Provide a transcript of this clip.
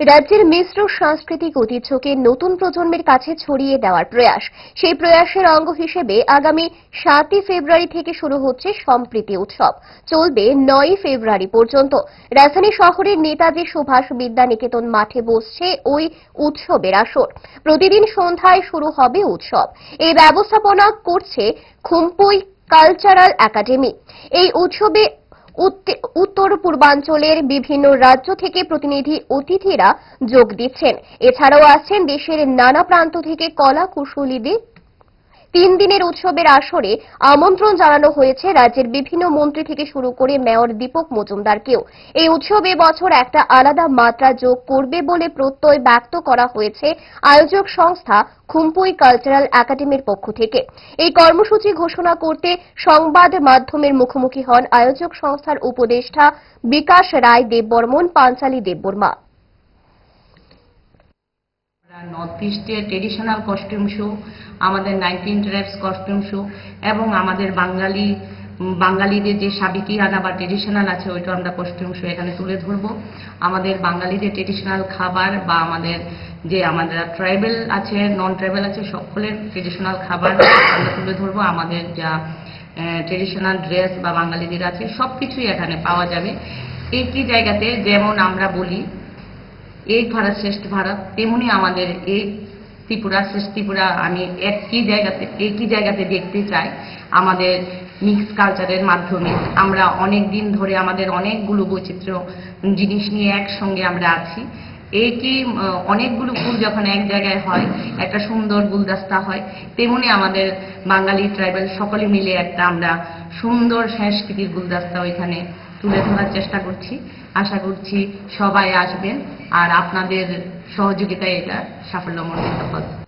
রাজ্যের মিশ্র সাংস্কৃতিক ঐতিহ্যকে নতুন প্রজন্মের কাছে ছড়িয়ে দেওয়ার প্রয়াস। সেই প্রয়াসের অঙ্গ হিসেবে আগামী সাতই ফেব্রুয়ারি থেকে শুরু হচ্ছে সম্প্রীতি উৎসব। চলবে নয়ই ফেব্রুয়ারি পর্যন্ত। রাজধানী শহরের নেতাজি সুভাষ বিদ্যা নিকেতন মাঠে বসছে ওই উৎসবের আসর। প্রতিদিন সন্ধ্যায় শুরু হবে উৎসব। এই ব্যবস্থাপনা করছে খুম্পুই কালচারাল একাডেমি। এই উৎসবে উত্তর পূর্বাঞ্চলের বিভিন্ন রাজ্য থেকে প্রতিনিধি অতিথিরা যোগ দিচ্ছেন। এছাড়াও আসছেন দেশের নানা প্রান্ত থেকে কলা কুশলীদের তিন দিনের উৎসবের আসরে আমন্ত্রণ জানানো হয়েছে রাজ্যের বিভিন্ন মন্ত্রী থেকে শুরু করে মেয়র দীপক মজুমদারকেও। এই উৎসব বছর একটা আলাদা মাত্রা যোগ করবে বলে প্রত্যয় ব্যক্ত করা হয়েছে আয়োজক সংস্থা খুম্পুই কালচারাল একাডেমির পক্ষ থেকে। এই কর্মসূচি ঘোষণা করতে সংবাদ মাধ্যমের মুখোমুখি হন আয়োজক সংস্থার উপদেষ্টা বিকাশ রায়, দেববর্মন, পাঞ্চালী দেববর্মা। নর্থ ইস্টের ট্রেডিশনাল কস্টিউম শো আমাদের নাইনটিন ট্রাইবস কস্টিউম শো এবং আমাদের বাঙালি বাঙালিদের যে সাবিকি আনা বা ট্রেডিশনাল আছে, ওইটা আমরা কস্টিউম শো এখানে তুলে ধরবো। আমাদের বাঙালিদের ট্রেডিশনাল খাবার বা আমাদের যে আমাদের ট্রাইবেল আছে নন ট্রাইবেল আছে, সকলের ট্রেডিশনাল খাবার আমরা তুলে ধরবো। আমাদের যা ট্রেডিশনাল ড্রেস বা বাঙালিদের আছে সব কিছুই এখানে পাওয়া যাবে। একটি জায়গাতে যেমন আমরা বলি, এই ভারত শ্রেষ্ঠ ভারত, তেমনি আমাদের এই ত্রিপুরা, শ্রেষ্ঠ ত্রিপুরা, আমি একই জায়গাতে একই জায়গাতে দেখতে চাই? আমাদের মিক্স কালচারের মাধ্যমে। আমরা অনেক দিন ধরে আমাদের অনেকগুলো বৈচিত্র্য জিনিস নিয়ে একসঙ্গে আমরা আছি। একই অনেকগুলো ফুল যখন এক জায়গায় হয়, একটা সুন্দর গুলদস্তা হয়, তেমনি আমাদের বাঙালি ট্রাইবাল সকলে মিলে একটা আমরা সুন্দর সংস্কৃতির গুলদস্তা ওইখানে তুলে ধরার চেষ্টা করছি। আশা করছি সবাই আসবেন আর আপনাদের সহযোগিতায় এটা সাফল্যমণ্ডিত হবে।